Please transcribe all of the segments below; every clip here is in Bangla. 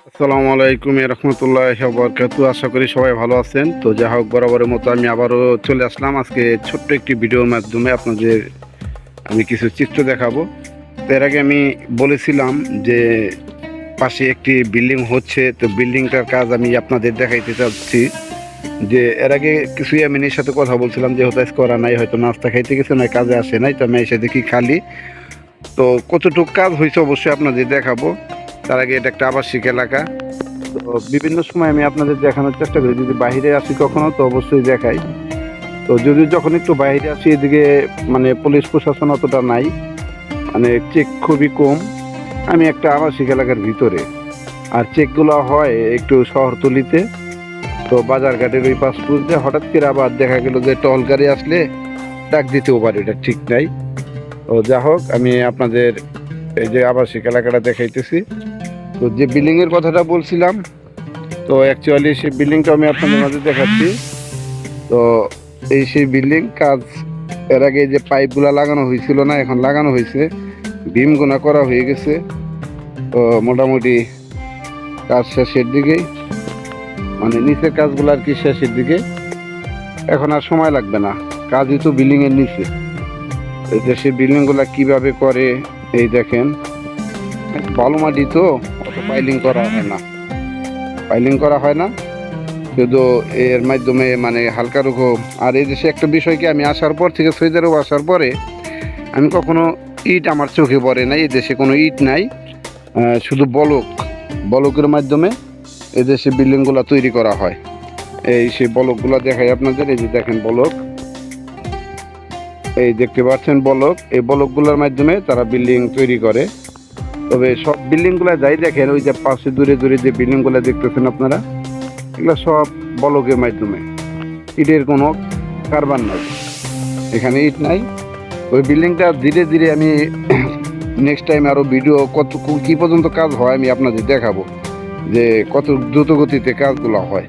আসসালামু আলাইকুম রহমতুল্লাহ বরকাতু আশা করি সবাই ভালো আছেন। তো যা হোক, বরাবরের মতো আমি আবারও চলে আসলাম। আজকে ছোট্ট একটি ভিডিওর মাধ্যমে আপনাদের আমি কিছু চিত্র দেখাবো। তো এর আগে আমি বলেছিলাম যে পাশে একটি বিল্ডিং হচ্ছে। তো বিল্ডিংটার কাজ আমি আপনাদের দেখাইতে চাচ্ছি যে এর আগে কিছুই আমি ইয়ামিনের সাথে কথা বলছিলাম যে হতাশ করা নাই, হয়তো নাস্তা খাইতে গেছে না কাজে আসে নাই, তো আমি এসে দেখি খালি। তো কতটুকু কাজ হয়েছে অবশ্যই আপনাদের দেখাবো। তার আগে এটা একটা আবাসিক এলাকা। তো বিভিন্ন সময় আমি আপনাদের দেখানোর চেষ্টা করি, যদি বাইরে আসি কখনো, তো অবশ্যই দেখাই। তো যদি যখন একটু বাইরে আসি, এদিকে মানে পুলিশ প্রশাসন অতটা নাই। মানে চেক খুবই কম। আমি একটা আবাসিক এলাকার ভিতরে। আর চেকগুলো হয় একটু শহরতলিতে। তো বাজার ঘাটের ওই পাশ দিয়ে হঠাৎ করে আবার দেখা গেল যে টল গাড়ি আসলে ডাক দিতেও পারে, এটা ঠিক নাই। তো যা হোক, আমি আপনাদের এই যে আবাসিক এলাকাটা দেখাইতেছি। তো যে বিল্ডিং এর কথাটা বলছিলাম, তো অ্যাকচুয়ালি সেই বিল্ডিংটা আমি আপনাদের মাঝে দেখাচ্ছি। তো এই সেই বিল্ডিং কাজ এর আগে যে পাইপগুলো লাগানো হয়েছিল না, এখন লাগানো হয়েছে। ভীম গোনা করা হয়ে গেছে। তো মোটামুটি কাজ শেষের দিকেই। মানে নিচের কাজগুলো আর কি শেষের দিকে। এখন আর সময় লাগবে না। কাজই তো বিল্ডিং এর নিচে। এই সেই বিল্ডিংগুলো কীভাবে করে, এই দেখেন। বালু মাটি তো। পাইলিং করা হয় না। পাইলিং করা হয় না, শুধু এর মাধ্যমে মানে হালকা রকম আর এই দেশে একটা বিষয় কি, আমি আসার পর থেকে সৌদি আরব আসার পরে আমি কখনো ইট আমার চোখে পড়ে নাই, এই দেশে কোনো ইট নাই। শুধু বলক, বলকের মাধ্যমে এই দেশে বিল্ডিংগুলো তৈরি করা হয়। এই সেই বলকগুলো দেখাই আপনাদের, এই যে দেখেন বলক। এই দেখতে পাচ্ছেন বলক, এই বলকগুলোর মাধ্যমে তারা বিল্ডিং তৈরি করে। তবে সব বিল্ডিংগুলো যাই দেখেন, ওই যে পাশে দূরে দূরে যে বিল্ডিংগুলো দেখতেছেন আপনারা, এগুলো সব বলকের মাধ্যমে। ইটের কোনো কারবার নাই। এখানে ইট নাই। ওই বিল্ডিংটা ধীরে ধীরে আমি নেক্সট টাইম আরও ভিডিও কত কী পর্যন্ত কাজ হয় আমি আপনাদের দেখাবো, যে কত দ্রুত গতিতে কাজগুলো হয়।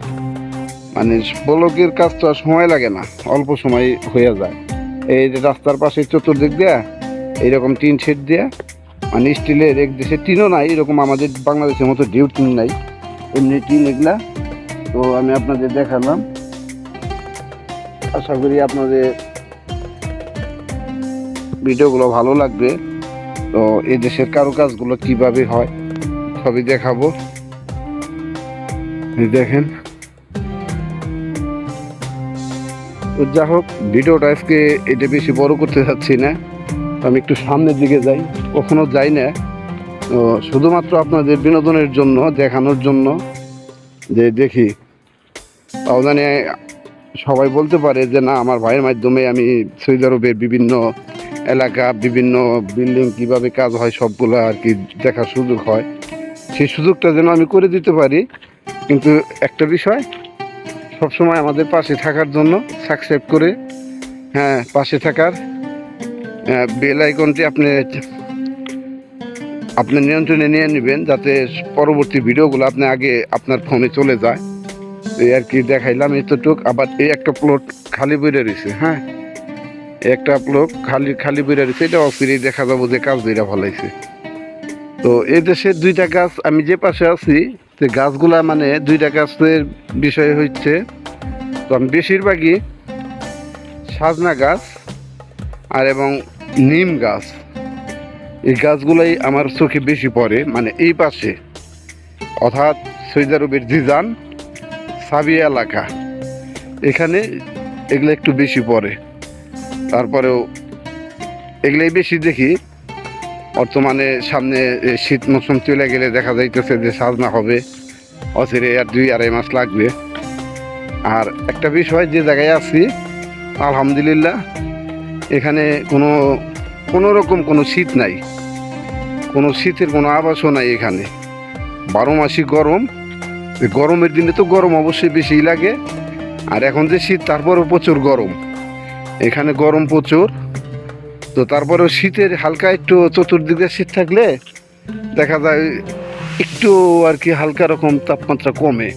মানে বলকের কাজ তো আর সময় লাগে না, অল্প সময় হয়ে যায়। এই যে রাস্তার পাশে চতুর্দিক দেয়া, এইরকম টিন শেড দেয়া মানে স্টিলের এক দেশে টিনও নাই, এরকম আমাদের বাংলাদেশের মতো ডিউ টিন নাই। এমনি টিন এগুলা। তো আমি আপনাদের দেখালাম। আশা করি আপনাদের ভিডিওগুলো ভালো লাগবে। তো এই দেশের কারুকাজগুলো কীভাবে হয়, সবই দেখাবো। দেখেন। তো যা হোক, ভিডিওটা আজকে এটা বেশি বড় করতে যাচ্ছি না। আমি একটু সামনের দিকে যাই। কখনো যাই না। তো শুধুমাত্র আপনাদের বিনোদনের জন্য, দেখানোর জন্য যে দেখি জানি সবাই বলতে পারে যে, না, আমার ভাইয়ের মাধ্যমে আমি সৌদি আরবের বিভিন্ন এলাকা, বিভিন্ন বিল্ডিং কীভাবে কাজ হয়, সবগুলো আর কি দেখার সুযোগ হয়। সেই সুযোগটা যেন আমি করে দিতে পারি। কিন্তু একটা বিষয়, সবসময় আমাদের পাশে থাকার জন্য সাবস্ক্রাইব করে হ্যাঁ পাশে থাকার বেল আইকনটি আপনি আপনি নিয়ন্ত্রণে নিয়ে নেবেন যাতে পরবর্তী ভিডিওগুলো আপনি আগে আপনার ফোনে চলে যায়। এই আর কি দেখাইলাম এতটুক, আবার এই একটা প্লট খালি বইরে রয়েছে হ্যাঁ? একটা প্লট খালি খালি বইরে রয়েছে এটা অফিরে দেখা যাব যে কাজ বইরা ফলাইছে। তো এই দেশের দুইটা গাছ, আমি যে পাশে আছি তো গাছগুলা মানে দুইটা গাছের বিষয় হচ্ছে, তো আমি বেশিরভাগই সাজনা গাছ আর এবং নিম গাছ। এই গাছগুলোই আমার চোখে বেশি পড়ে মানে এই পাশে। অর্থাৎ সৈয়দ আরবের জিজান সাবিয়া এলাকা। এখানে এগুলো একটু বেশি পড়ে। তারপরেও এগুলাই বেশি দেখি। বর্তমানে সামনে শীত মৌসুম চলে গেলে দেখা যাইতেছে যে সাজনা হবে। অচিরে আর দুই আড়াই মাস লাগবে। আর একটা বিষয় যে জায়গায় আছি, আলহামদুলিল্লাহ এখানে কোনো কোনো রকম কোনো শীত নাই। কোনো শীতের কোনো আবাসও নাই এখানে। বারো মাসই গরম। গরমের দিনে তো গরম অবশ্যই বেশি লাগে। আর এখন যে শীত, তারপরেও প্রচুর গরম। এখানে গরম প্রচুর। তো তারপরেও শীতের হালকা একটু চতুর্দিকে শীত থাকলে দেখা যায় একটু আর কি হালকা রকম তাপমাত্রা কমে।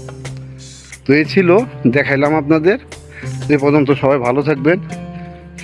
তো এই ছিল, দেখাইলাম আপনাদের। এ পর্যন্ত সবাই ভালো থাকবেন।